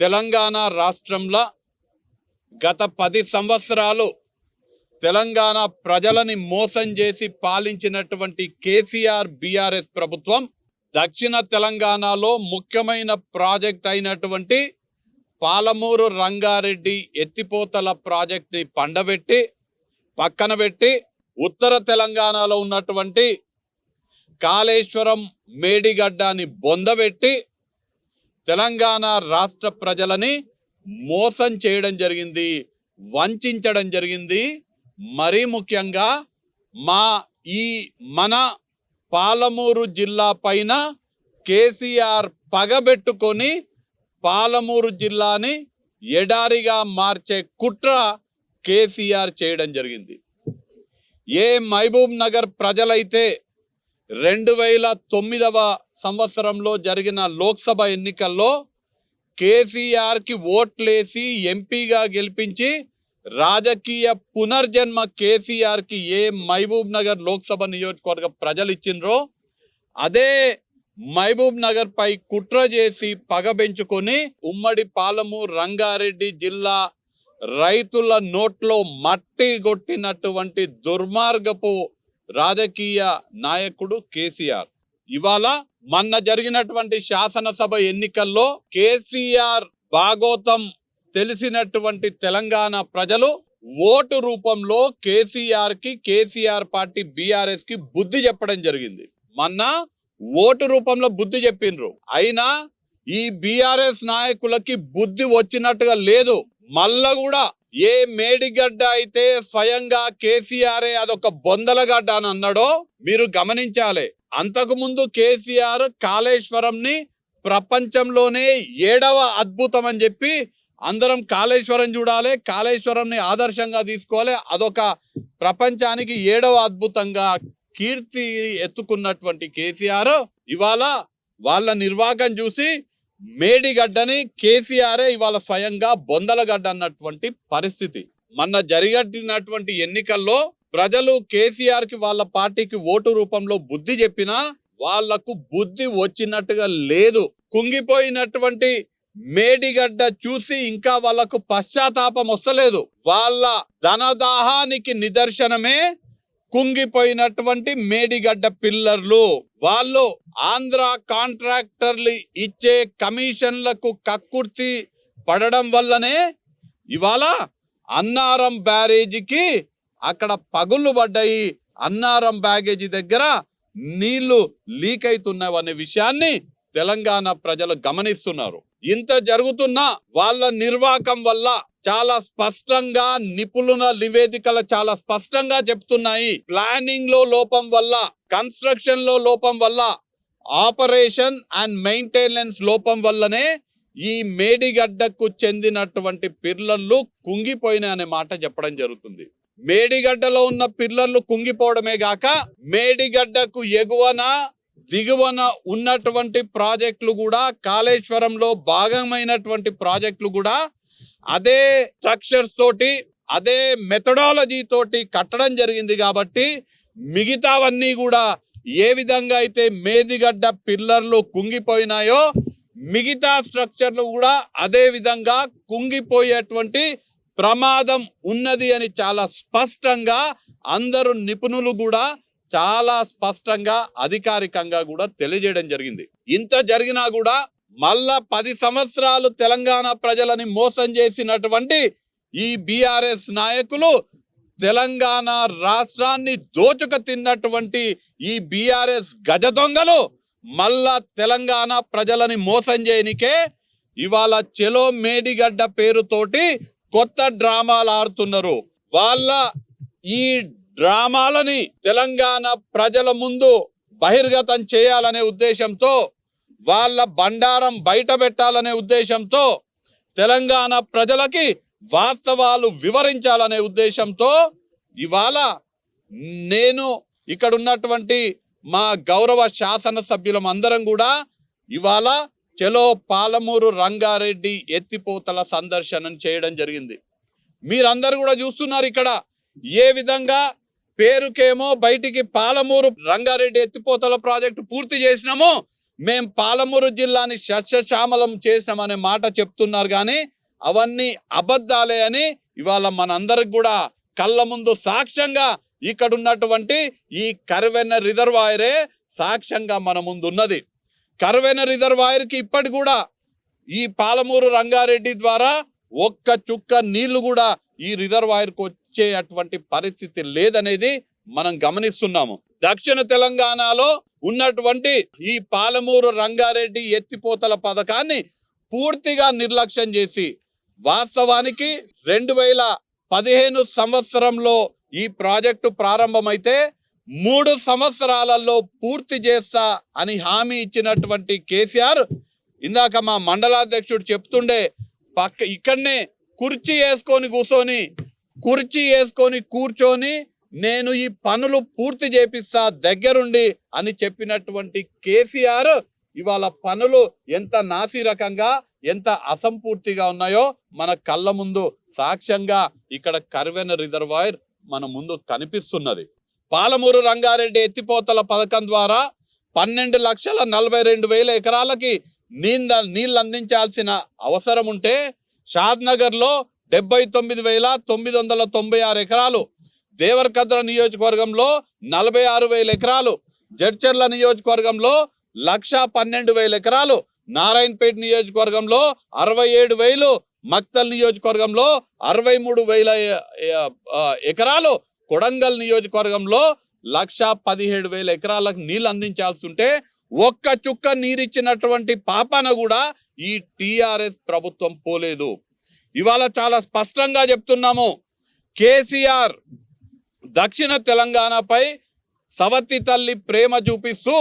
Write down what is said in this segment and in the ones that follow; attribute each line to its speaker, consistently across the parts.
Speaker 1: తెలంగాణ రాష్ట్రంలో గత పది సంవత్సరాలు తెలంగాణ ప్రజలని మోసం చేసి పాలించినటువంటి కేసీఆర్ బీఆర్ఎస్ ప్రభుత్వం దక్షిణ తెలంగాణలో ముఖ్యమైన ప్రాజెక్ట్ అయినటువంటి పాలమూరు రంగారెడ్డి ఎత్తిపోతల ప్రాజెక్ట్ని పండబెట్టి పక్కన పెట్టి ఉత్తర తెలంగాణలో ఉన్నటువంటి కాళేశ్వరం మేడిగడ్డని బొందబెట్టి తెలంగాణ రాష్ట్ర ప్రజలని మోసం చేయడం జరిగింది వంచడం జరిగింది. మరీ ముఖ్యంగా మా ఈ మన పాలమూరు జిల్లా పైన కేసీఆర్ పగబెట్టుకొని పాలమూరు జిల్లాని ఎడారిగా మార్చే కుట్ర కేసీఆర్ చేయడం జరిగింది. ఏ మహబూబ్ నగర్ ప్రజలైతే రెండు వేల తొమ్మిదవ సంవత్సరంలో జరిగిన లోక్సభ ఎన్నికల్లో కేసీఆర్కి ఓట్లేసి ఎంపీగా గెలిపించి రాజకీయ పునర్జన్మ కేసీఆర్కి ఏ మహబూబ్ నగర్ లోక్సభ నియోజకవర్గ ప్రజలు ఇచ్చిండ్రో అదే మహబూబ్ నగర్ పై కుట్ర చేసి పగబెంచుకొని ఉమ్మడి పాలము రంగారెడ్డి జిల్లా రైతుల నోట్లో మట్టి కొట్టినటువంటి దుర్మార్గపు రాజకీయ నాయకుడు కేసీఆర్. ఇవాళ మొన్న జరిగినటువంటి శాసనసభ ఎన్నికల్లో కేసీఆర్ భాగోతం తెలిసినటువంటి తెలంగాణ ప్రజలు ఓటు రూపంలో కేసీఆర్కి కేసీఆర్ పార్టీ బీఆర్ఎస్కి బుద్ధి చెప్పడం జరిగింది. మొన్న ఓటు రూపంలో బుద్ధి చెప్పిండ్రు. అయినా ఈ బీఆర్ఎస్ నాయకులకి బుద్ధి వచ్చినట్టుగా లేదు. మళ్ళా కూడా ఏ మేడిగడ్డ అయితే స్వయంగా కేసీఆర్ఏ అదొక బొందలగడ్డ అని అన్నాడో మీరు గమనించాలి. అంతకుముందు కేసీఆర్ కాళేశ్వరంని ప్రపంచంలోనే ఏడవ అద్భుతం అని చెప్పి అందరం కాళేశ్వరం చూడాలి కాళేశ్వరంని ఆదర్శంగా తీసుకోవాలి. అదొక ప్రపంచానికి ఏడవ అద్భుతంగా కీర్తి ఎత్తుకున్నటువంటి కేసీఆర్. ఇవాళ వాళ్ళ నిర్వాహకం చూసి మేడిగడ్డని కేసీఆరే ఇవాళ స్వయంగా బొందలగడ్డ అన్నటువంటి పరిస్థితి. మొన్న జరిగినటువంటి ఎన్నికల్లో ప్రజలు కేసీఆర్కి వాళ్ళ పార్టీకి ఓటు రూపంలో బుద్ధి చెప్పినా వాళ్ళకు బుద్ధి వచ్చినట్టుగా లేదు. కుంగిపోయినటువంటి మేడిగడ్డ చూసి ఇంకా వాళ్ళకు పశ్చాత్తాపం వస్తలేదు. వాళ్ళ ధనదాహానికి నిదర్శనమే కుంగిపోయినటువంటి మేడిగడ్డ పిల్లర్లు. వాళ్ళు ఆంధ్ర కాంట్రాక్టర్లు ఇచ్చే కమిషన్లకు కక్కుర్తి పడడం వల్లనే ఇవాళ అన్నారం బ్యారేజీకి అక్కడ పగుళ్ళు పడ్డాయి. అన్నారం బ్యాగేజీ దగ్గర నీళ్ళు లీక్ అవుతున్నాయి అనే విషయాన్ని తెలంగాణ ప్రజలు గమనిస్తున్నారు. ఇంత జరుగుతున్నా వాళ్ళ నిర్వాకం వల్ల చాలా స్పష్టంగా నిపుణుల నివేదికలు చాలా స్పష్టంగా చెప్తున్నాయి. ప్లానింగ్లో లోపం వల్ల కన్స్ట్రక్షన్లో లోపం వల్ల ఆపరేషన్ అండ్ మెయింటెనెన్స్ లోపం వల్లనే ఈ మేడిగడ్డకు చెందినటువంటి పిల్లలు కుంగిపోయినాయి అనే మాట చెప్పడం జరుగుతుంది. మేడిగడ్డలో ఉన్న పిల్లర్లు కుంగిపోవడమే గాక మేడిగడ్డకు ఎగువన దిగువన ఉన్నటువంటి ప్రాజెక్టులు కూడా కాళేశ్వరంలో భాగమైనటువంటి ప్రాజెక్టులు కూడా అదే స్ట్రక్చర్స్ తోటి అదే మెథడాలజీ తోటి కట్టడం జరిగింది కాబట్టి మిగతావన్నీ కూడా ఏ విధంగా అయితే మేదిగడ్డ పిల్లర్లు కుంగిపోయినాయో మిగతా స్ట్రక్చర్లు కూడా అదే విధంగా కుంగిపోయేటువంటి ప్రమాదం ఉన్నది అని చాలా స్పష్టంగా అందరు నిపుణులు కూడా చాలా స్పష్టంగా అధికారికంగా కూడా తెలియజేయడం జరిగింది. ఇంత జరిగినా కూడా మళ్ళా పది సంవత్సరాలు తెలంగాణ ప్రజలని మోసం చేసినటువంటి ఈ బీఆర్ఎస్ నాయకులు తెలంగాణ రాష్ట్రాన్ని దోచుక తిన్నటువంటి ఈ బీఆర్ఎస్ గజ దొంగలు మళ్ళా తెలంగాణ ప్రజలని మోసం చేయనికే ఇవాళ చెలో మేడిగడ్డ పేరుతోటి కొత్త డ్రామాలు ఆడుతున్నారు. వాళ్ళ ఈ డ్రామాలని తెలంగాణ ప్రజల ముందు బహిర్గతం చేయాలనే ఉద్దేశంతో వాళ్ళ బండారం బయట పెట్టాలనే ఉద్దేశంతో తెలంగాణ ప్రజలకి వాస్తవాలు వివరించాలనే ఉద్దేశంతో ఇవాళ నేను ఇక్కడ ఉన్నటువంటి మా గౌరవ శాసనసభ్యులం అందరం కూడా ఇవాళ చెలో పాలమూరు రంగారెడ్డి ఎత్తిపోతల సందర్శనం చేయడం జరిగింది. మీరందరూ కూడా చూస్తున్నారు ఇక్కడ ఏ విధంగా పేరుకేమో బయటికి పాలమూరు రంగారెడ్డి ఎత్తిపోతల ప్రాజెక్టు పూర్తి చేసినామో మేం పాలమూరు జిల్లాని సస్యశ్యామలం చేసామనే మాట చెప్తున్నారు కానీ అవన్నీ అబద్ధాలే అని ఇవాళ మనందరికి కూడా కళ్ళ ముందు సాక్ష్యంగా ఇక్కడ ఉన్నటువంటి ఈ కరువెన్న రిజర్వాయరే సాక్ష్యంగా మన ముందు ఉన్నది కరువెన్న రిజర్వాయర్కి ఇప్పటి కూడా ఈ పాలమూరు రంగారెడ్డి ద్వారా ఒక్క చుక్క నీళ్ళు కూడా ఈ రిజర్వాయర్కు వచ్చే అటువంటి పరిస్థితి లేదనేది మనం గమనిస్తున్నాము. దక్షిణ తెలంగాణలో ఉన్నటువంటి ఈ పాలమూరు రంగారెడ్డి ఎత్తిపోతల పథకాన్ని పూర్తిగా నిర్లక్ష్యం చేసి వాస్తవానికి రెండు వేల పదిహేను సంవత్సరంలో ఈ ప్రాజెక్టు ప్రారంభమైతే మూడు సంవత్సరాలలో పూర్తి చేస్తా అని హామీ ఇచ్చినటువంటి కేసీఆర్ ఇందాక మా మండలాధ్యక్షుడు చెప్తుండే పక్క ఇక్కడనే కుర్చీ వేసుకొని కూర్చొని కుర్చీ వేసుకొని కూర్చొని నేను ఈ పనులు పూర్తి చేపిస్తా దగ్గరుండి అని చెప్పినటువంటి కేసీఆర్ ఇవాళ పనులు ఎంత నాసిరకంగా ఎంత అసంపూర్తిగా ఉన్నాయో మన కళ్ళ ముందు సాక్ష్యంగా ఇక్కడ కర్వెన రిజర్వాయర్ మన ముందు కనిపిస్తున్నది. పాలమూరు రంగారెడ్డి ఎత్తిపోతల పథకం ద్వారా పన్నెండు లక్షల నలభై రెండు వేల ఎకరాలకి నీళ్ళ నీళ్ళు అందించాల్సిన అవసరం ఉంటే షాద్నగర్లో డెబ్బై తొమ్మిది వేల తొమ్మిది వందల తొంభై ఆరు ఎకరాలు దేవరకద్ర నియోజకవర్గంలో నలభై ఆరు వేల ఎకరాలు జడ్చర్ల నియోజకవర్గంలో లక్ష పన్నెండు వేల ఎకరాలు నారాయణపేట నియోజకవర్గంలో అరవై ఏడు వేలు మక్తల్ నియోజకవర్గంలో అరవై మూడు వేల ఎకరాలు కొడంగల్ నియోజకవర్గంలో లక్ష పదిహేడు వేల ఎకరాలకు నీళ్ళు అందించాల్సి ఉంటే ఒక్క చుక్క నీరిచ్చినటువంటి పాపన కూడా ఈ టీఆర్ఎస్ ప్రభుత్వం పోలేదు. ఇవాళ చాలా స్పష్టంగా చెప్తున్నాము. కేసీఆర్ దక్షిణ తెలంగాణపై సవతి తల్లి ప్రేమ చూపిస్తూ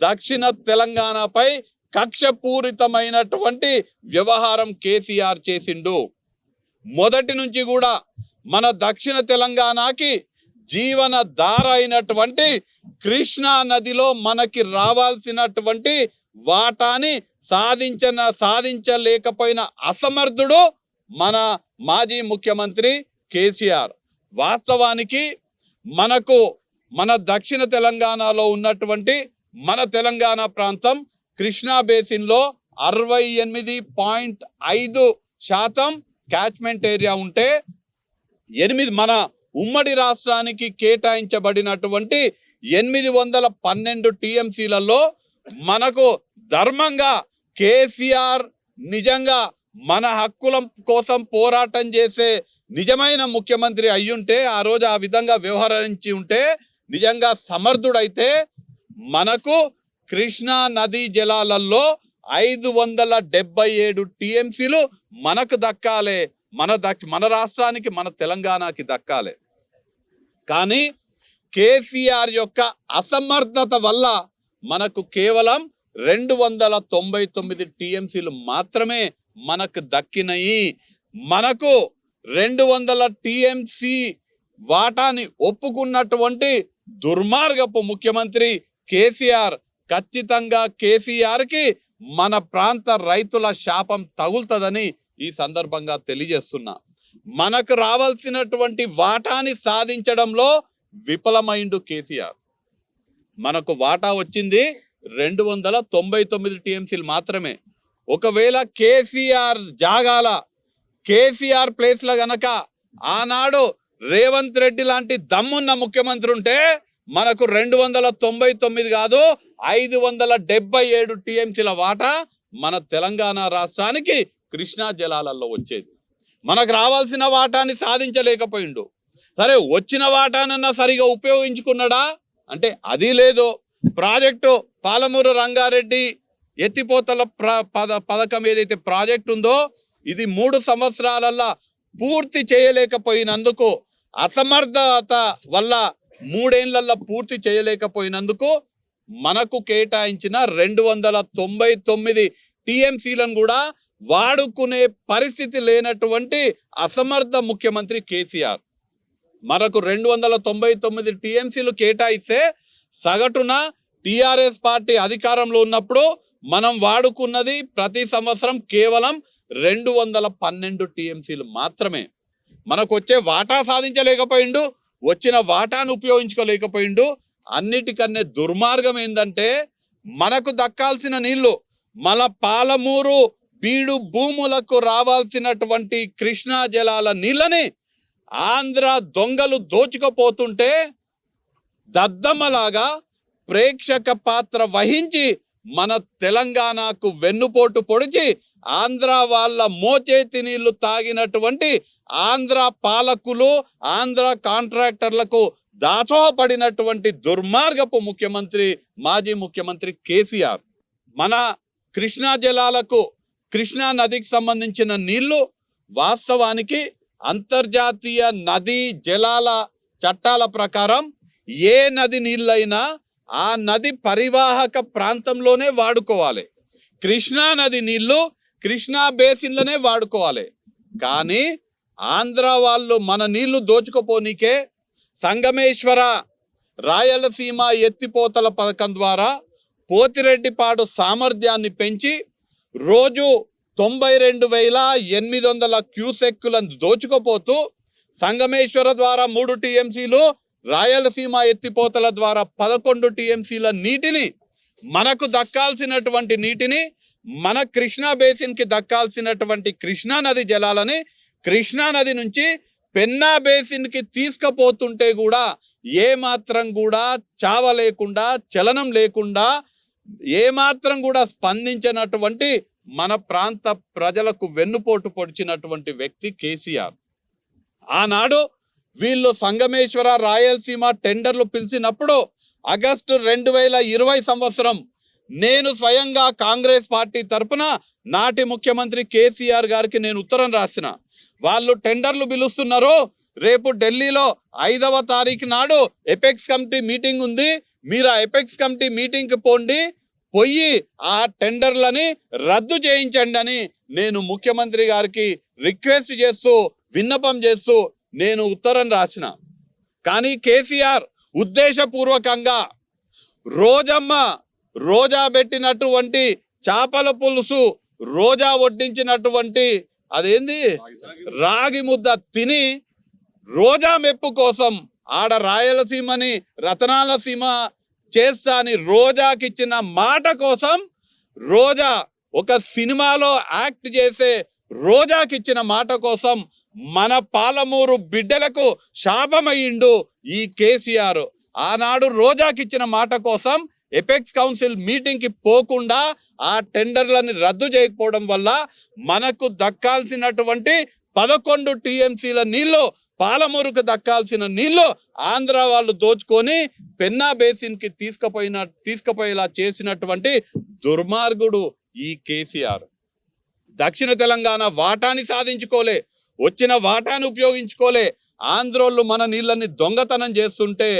Speaker 1: దక్షిణ తెలంగాణపై కక్షపూరితమైనటువంటి వ్యవహారం కేసీఆర్ చేసిండు. మొదటి నుంచి కూడా మన దక్షిణ తెలంగాణకి జీవన ధార అయినటువంటి కృష్ణా నదిలో మనకి రావాల్సినటువంటి వాటాని సాధించిన సాధించలేకపోయిన అసమర్థుడు మన మాజీ ముఖ్యమంత్రి కేసీఆర్. వాస్తవానికి మనకు మన దక్షిణ తెలంగాణలో ఉన్నటువంటి మన తెలంగాణ ప్రాంతం కృష్ణా బేసిన్లో అరవై ఎనిమిది పాయింట్ ఐదు శాతం క్యాచ్మెంట్ ఏరియా ఉంటే ఎనిమిది మన ఉమ్మడి రాష్ట్రానికి కేటాయించబడినటువంటి ఎనిమిది వందల పన్నెండు టీఎంసీలలో మనకు ధర్మంగా కేసీఆర్ నిజంగా మన హక్కుల కోసం పోరాటం చేసే నిజమైన ముఖ్యమంత్రి అయ్యుంటే ఆ రోజు ఆ విధంగా వ్యవహరించి ఉంటే నిజంగా సమర్థుడైతే మనకు కృష్ణా నదీ జలాలలో ఐదు వందల డెబ్బై ఏడు టీఎంసీలు మనకు దక్కాలే. మన దక్ మన రాష్ట్రానికి మన తెలంగాణకి దక్కాలి. కానీ కేసీఆర్ యొక్క అసమర్థత వల్ల మనకు కేవలం రెండు వందల తొంభై తొమ్మిది టీఎంసీలు మాత్రమే మనకు దక్కినాయి. మనకు రెండు వందల టీఎంసీ వాటాని ఒప్పుకున్నటువంటి దుర్మార్గపు ముఖ్యమంత్రి కేసీఆర్ ఖచ్చితంగా కేసీఆర్కి మన ప్రాంత రైతుల శాపం తగులుతుందని ఈ సందర్భంగా తెలియజేస్తున్నా. మనకు రావాల్సినటువంటి వాటాని సాధించడంలో విఫలమైండు కేసీఆర్. మనకు వాటా వచ్చింది రెండు వందల తొంభై తొమ్మిది టీఎంసీలు మాత్రమే. ఒకవేళ కేసీఆర్ జాగాల కేసీఆర్ ప్లేస్లో గనక ఆనాడు రేవంత్ రెడ్డి లాంటి దమ్మున్న ముఖ్యమంత్రి ఉంటే మనకు రెండు వందల తొంభై తొమ్మిది కాదు ఐదు వందల డెబ్బై ఏడు టీఎంసీల వాటా మన తెలంగాణ రాష్ట్రానికి కృష్ణా జలాలలో వచ్చేది. మనకు రావాల్సిన వాటాని సాధించలేకపోయిండు. సరే వచ్చిన వాటానన్నా సరిగా ఉపయోగించుకున్నాడా? అంటే అది లేదు. ప్రాజెక్టు పాలమూరు రంగారెడ్డి ఎత్తిపోతల ప్ర పద పథకం ఏదైతే ప్రాజెక్ట్ ఉందో ఇది మూడు సంవత్సరాలల్లా పూర్తి చేయలేకపోయినందుకు అసమర్థత వల్ల మూడేళ్ళల్లో పూర్తి చేయలేకపోయినందుకు మనకు కేటాయించిన రెండు వందల తొంభై తొమ్మిది టీఎంసీలను కూడా వాడుకునే పరిస్థితి లేనటువంటి అసమర్థ ముఖ్యమంత్రి కేసీఆర్. మనకు రెండు వందల తొంభై తొమ్మిది టీఎంసీలు కేటాయిస్తే సగటున టీఆర్ఎస్ పార్టీ అధికారంలో ఉన్నప్పుడు మనం వాడుకున్నది ప్రతి సంవత్సరం కేవలం రెండు వందల పన్నెండు టీఎంసీలు మాత్రమే. మనకు వచ్చే వాటా సాధించలేకపోయిండు వచ్చిన వాటాను ఉపయోగించుకోలేకపోయిండు. అన్నిటికన్నా దుర్మార్గం ఏంటంటే మనకు దక్కాల్సిన నీళ్ళు మన పాలమూరు బీడు భూములకు రావాల్సినటువంటి కృష్ణా జలాల నీళ్ళని ఆంధ్ర దొంగలు దోచుకపోతుంటే దద్దమ్మలాగా ప్రేక్షక పాత్ర వహించి మన తెలంగాణకు వెన్నుపోటు పొడిచి ఆంధ్ర వాళ్ళ మోచేతి నీళ్ళు తాగినటువంటి ఆంధ్ర పాలకులు ఆంధ్ర కాంట్రాక్టర్లకు దాసోహపడినటువంటి దుర్మార్గపు ముఖ్యమంత్రి మాజీ ముఖ్యమంత్రి కేసీఆర్. మన కృష్ణా జలాలకు కృష్ణా నదికి సంబంధించిన నీళ్ళు వాస్తవానికి అంతర్జాతీయ నదీ జలాల చట్టాల ప్రకారం ఏ నది నీళ్ళైనా ఆ నది పరివాహక ప్రాంతంలోనే వాడుకోవాలి. కృష్ణా నది నీళ్ళు కృష్ణా బేసిన్లోనే వాడుకోవాలి. కానీ ఆంధ్ర వాళ్ళు మన నీళ్ళు దోచుకుపోనీకే సంగమేశ్వర రాయలసీమ ఎత్తిపోతల పథకం ద్వారా పోతిరెడ్డిపాడు సామర్థ్యాన్ని పెంచి రోజు తొంభై రెండు వేల ఎనిమిది వందల క్యూసెక్కులను దోచుకుపోతూ సంగమేశ్వర ద్వారా మూడు టీఎంసీలు రాయలసీమ ఎత్తిపోతల ద్వారా పదకొండు టీఎంసీల నీటిని మనకు దక్కాల్సినటువంటి నీటిని మన కృష్ణా బేసిన్కి దక్కాల్సినటువంటి కృష్ణా నది జలాలని కృష్ణా నది నుంచి పెన్నా బేసిన్కి తీసుకుపోతుంటే కూడా ఏ మాత్రం కూడా చావ లేకుండా చలనం లేకుండా ఏమాత్రం కూడా స్పందించినటువంటి మన ప్రాంత ప్రజలకు వెన్నుపోటు పొడిచినటువంటి వ్యక్తి కేసీఆర్. ఆనాడు వీళ్ళు సంగమేశ్వర రాయలసీమ టెండర్లు పిలిచినప్పుడు ఆగస్టు రెండు వేల ఇరవై సంవత్సరం నేను స్వయంగా కాంగ్రెస్ పార్టీ తరపున నాటి ముఖ్యమంత్రి కేసీఆర్ గారికి నేను ఉత్తరం రాసిన. వాళ్ళు టెండర్లు పిలుస్తున్నారు రేపు ఢిల్లీలో ఐదవ తారీఖు నాడు ఎపెక్స్ కమిటీ మీటింగ్ ఉంది మీరు ఆ ఎపెక్స్ కమిటీ మీటింగ్కి పోండి పోయి ఆ టెండర్లని రద్దు చేయించండి అని నేను ముఖ్యమంత్రి గారికి రిక్వెస్ట్ చేస్తూ విన్నపం చేస్తూ నేను ఉత్తరం రాసిన. కానీ కేసీఆర్ ఉద్దేశపూర్వకంగా రోజమ్మ రోజా పెట్టినటువంటి చేపల పులుసు రోజా వడ్డించినటువంటి అదేంది? రాగి ముద్ద తిని రోజా మెప్పు కోసం ఆడ రాయలసీమని రతనాల సీమ చేస్తా అని రోజాకిచ్చిన మాట కోసం రోజా ఒక సినిమాలో యాక్ట్ చేసే రోజాకిచ్చిన మాట కోసం మన పాలమూరు బిడ్డలకు శాపమయ్యిండు ఈ కేసీఆర్. ఆనాడు రోజాకిచ్చిన మాట కోసం ఎపెక్స్ కౌన్సిల్ మీటింగ్కి పోకుండా ఆ టెండర్లని రద్దు చేయకపోవడం వల్ల మనకు దక్కాల్సినటువంటి పదకొండు టీఎంసీల నీళ్ళు పాలమూరుకు దక్కాల్సిన నీళ్ళు ఆంధ్ర వాళ్ళు దోచుకొని పెన్నా బేసిన్కి తీసుకుపోయిన తీసుకుపోయేలా చేసినటువంటి దుర్మార్గుడు ఈ కేసీఆర్. దక్షిణ తెలంగాణ వాటాని సాధించుకోలే వచ్చిన వాటాని ఉపయోగించుకోలే. ఆంధ్రోళ్ళు మన నీళ్ళని దొంగతనం చేస్తుంటే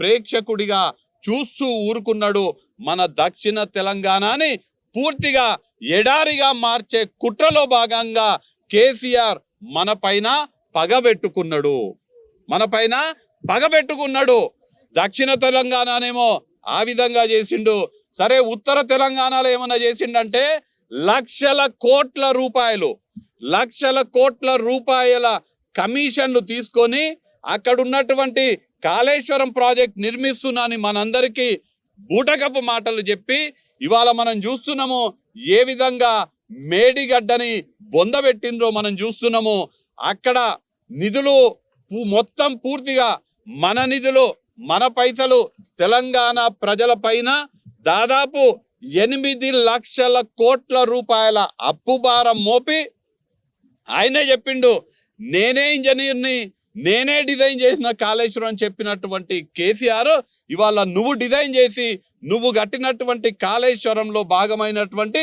Speaker 1: ప్రేక్షకుడిగా చూస్తూ ఊరుకున్నాడు మన దక్షిణ తెలంగాణని పూర్తిగా ఎడారిగా మార్చే కుట్రలో భాగంగా కేసీఆర్ మన పైన పగబెట్టుకున్నాడు. మన పైన పగబెట్టుకున్నాడు. దక్షిణ తెలంగాణనేమో ఆ విధంగా చేసిండు. సరే ఉత్తర తెలంగాణలో ఏమన్నా చేసిండంటే లక్షల కోట్ల రూపాయలు లక్షల కోట్ల రూపాయల కమిషన్లు తీసుకొని అక్కడ ఉన్నటువంటి కాళేశ్వరం ప్రాజెక్ట్ నిర్మిస్తున్నాని మనందరికీ బూటకపు మాటలు చెప్పి ఇవాళ మనం చూస్తున్నాము ఏ విధంగా మేడిగడ్డని బొందబెట్టిండ్రో మనం చూస్తున్నాము. అక్కడ నిధులు మొత్తం పూర్తిగా మన నిధులు మన పైసలు తెలంగాణ ప్రజల పైన దాదాపు ఎనిమిది లక్షల కోట్ల రూపాయల అప్పు భారం మోపి ఆయనే చెప్పిండు నేనే ఇంజనీర్ని నేనే డిజైన్ చేసిన కాళేశ్వరం అని చెప్పినటువంటి కేసీఆర్ ఇవాళ నువ్వు డిజైన్ చేసి నువ్వు కట్టినటువంటి కాళేశ్వరంలో భాగమైనటువంటి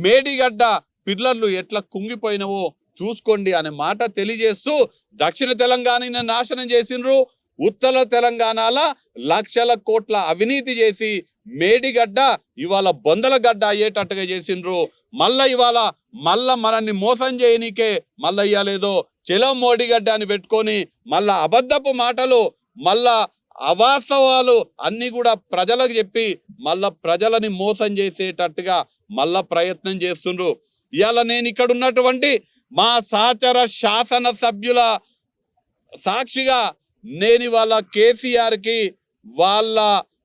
Speaker 1: మేడిగడ్డ పిల్లర్లు ఎట్లా కుంగిపోయినవో చూసుకోండి అనే మాట తెలియజేస్తూ దక్షిణ తెలంగాణని నాశనం చేసిండ్రు. ఉత్తర తెలంగాణల లక్షల కోట్ల అవినీతి చేసి మేడిగడ్డ ఇవాళ బొందల గడ్డ అయ్యేటట్టుగా చేసిండ్రు. మళ్ళా ఇవాళ మళ్ళా మనల్ని మోసం చేయనీకే మళ్ళా ఇయ్యలేదో చెలం మోడిగడ్డ అని పెట్టుకొని మళ్ళా అబద్ధపు మాటలు మళ్ళా అవాస్తవాలు అన్ని కూడా ప్రజలకు చెప్పి మళ్ళా ప్రజలని మోసం చేసేటట్టుగా మళ్ళా ప్రయత్నం చేస్తుండ్రు. ఇవాళ నేను ఇక్కడ ఉన్నటువంటి మా సహచర శాసన సభ్యుల సాక్షిగా నేను ఇవాళ కేసీఆర్కి వాళ్ళ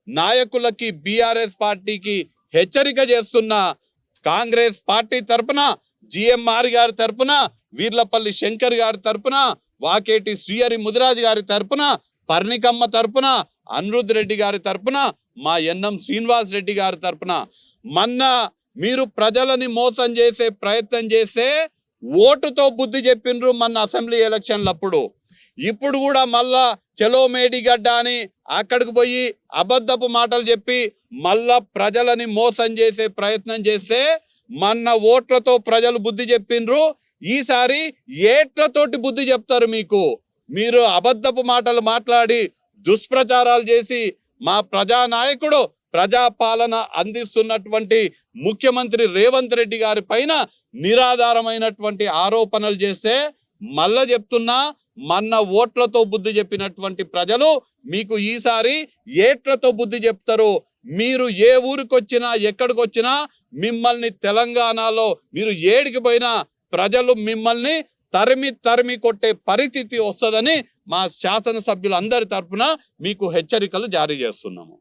Speaker 1: నాయకులకి బీఆర్ఎస్ పార్టీకి హెచ్చరిక చేస్తున్న కాంగ్రెస్ పార్టీ తరపున జిఎంఆర్ గారి తరపున వీర్లపల్లి శంకర్ గారి తరపున వాకేటి శ్రీహరి ముదిరాజు గారి తరపున పర్ణికమ్మ తరపున అనిరుద్ రెడ్డి గారి తరపున మా ఎన్ఎం శ్రీనివాస్ రెడ్డి గారి తరపున. మొన్న మీరు ప్రజలని మోసం చేసే ప్రయత్నం చేస్తే ఓటుతో బుద్ధి చెప్పిండ్రు మన అసెంబ్లీ ఎలక్షన్లప్పుడు. ఇప్పుడు కూడా మళ్ళా చలో మేడిగడ్డ అని అక్కడికి పోయి అబద్ధపు మాటలు చెప్పి మళ్ళా ప్రజలని మోసం చేసే ప్రయత్నం చేస్తే మన ఓట్లతో ప్రజలు బుద్ధి చెప్పిండ్రు. ఈసారి ఏట్లతోటి బుద్ధి చెప్తారు మీకు. మీరు అబద్ధపు మాటలు మాట్లాడి దుష్ప్రచారాలు చేసి మా ప్రజానాయకుడు ప్రజాపాలన అందిస్తున్నటువంటి ముఖ్యమంత్రి రేవంత్ రెడ్డి గారి పైన నిరాధారమైనటువంటి ఆరోపణలు చేస్తే మళ్ళా చెప్తున్నా మన్న ఓట్లతో బుద్ధి చెప్పినటువంటి ప్రజలు మీకు ఈసారి ఏట్లతో బుద్ధి చెప్తారు. మీరు ఏ ఊరికి వచ్చినా ఎక్కడికి వచ్చినా మిమ్మల్ని తెలంగాణలో మీరు ఏడికి పోయినా ప్రజలు మిమ్మల్ని తరిమి తరిమి కొట్టే పరిస్థితి వస్తుందని మా శాసనసభ్యులందరి తరపున మీకు హెచ్చరికలు జారీ చేస్తున్నాము.